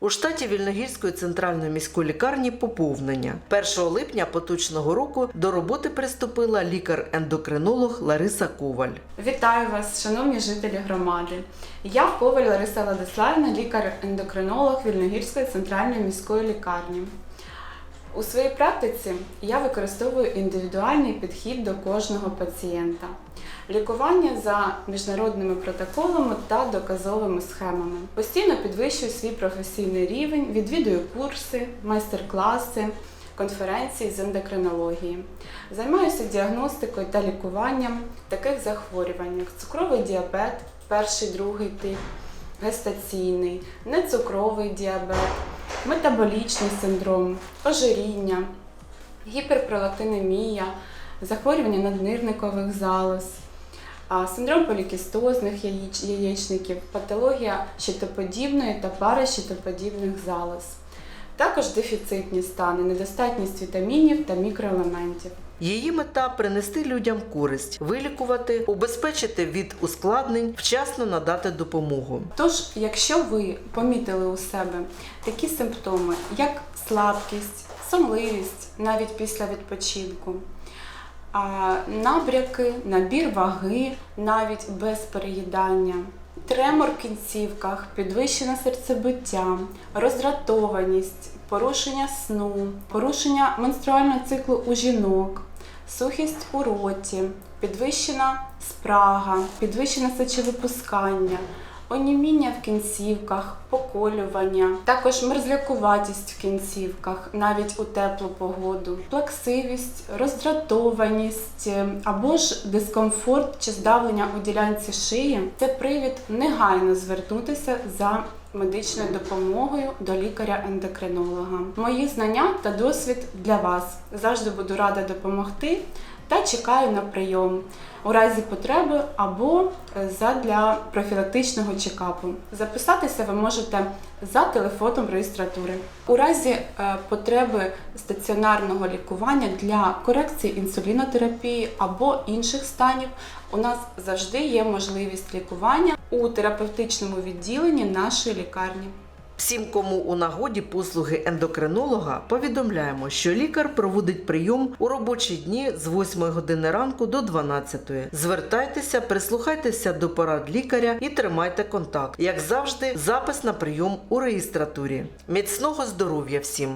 У штаті Вільногірської центральної міської лікарні поповнення 1 липня поточного року до роботи приступила лікар-ендокринолог Лариса Коваль. Вітаю вас, шановні жителі громади. Я Коваль Лариса Владиславівна, лікар-ендокринолог Вільногірської центральної міської лікарні. У своїй практиці я використовую індивідуальний підхід до кожного пацієнта. Лікування за міжнародними протоколами та доказовими схемами. Постійно підвищую свій професійний рівень, відвідую курси, майстер-класи, конференції з ендокринології. Займаюся діагностикою та лікуванням таких захворювань, як цукровий діабет, перший, другий тип, гестаційний, нецукровий діабет, метаболічний синдром, ожиріння, гіперпролактинемія, захворювання наднирникових залоз, синдром полікістозних яєчників, патологія щитоподібної та паращитоподібних залоз. Також дефіцитні стани, недостатність вітамінів та мікроелементів. Її мета принести людям користь, вилікувати, убезпечити від ускладнень, вчасно надати допомогу. Тож, якщо ви помітили у себе такі симптоми, як слабкість, сонливість навіть після відпочинку, набряки, набір ваги навіть без переїдання, тремор в кінцівках, підвищене серцебиття, роздратованість, порушення сну, порушення менструального циклу у жінок, сухість у роті, підвищена спрага, підвищене сечовипускання, оніміння в кінцівках, поколювання, також мерзлякуватість в кінцівках, навіть у теплу погоду, плаксивість, роздратованість е, або ж дискомфорт чи здавлення у ділянці шиї це привід негайно звернутися за медичною допомогою до лікаря-ендокринолога. Мої знання та досвід для вас. Завжди буду рада допомогти та чекаю на прийом у разі потреби або е, задля профілактичного чекапу. Записатися ви можете за телефоном реєстратури. У разі е, потреби стаціонарного лікування для корекції інсулінотерапії або інших станів у нас завжди є можливість лікування у терапевтичному відділенні нашої лікарні. Всім, кому у нагоді послуги ендокринолога, повідомляємо, що лікар проводить прийом у робочі дні з 8 години ранку до 12. Звертайтеся, прислухайтеся до порад лікаря і тримайте контакт. Як завжди, запис на прийом у реєстратурі. Міцного здоров'я всім!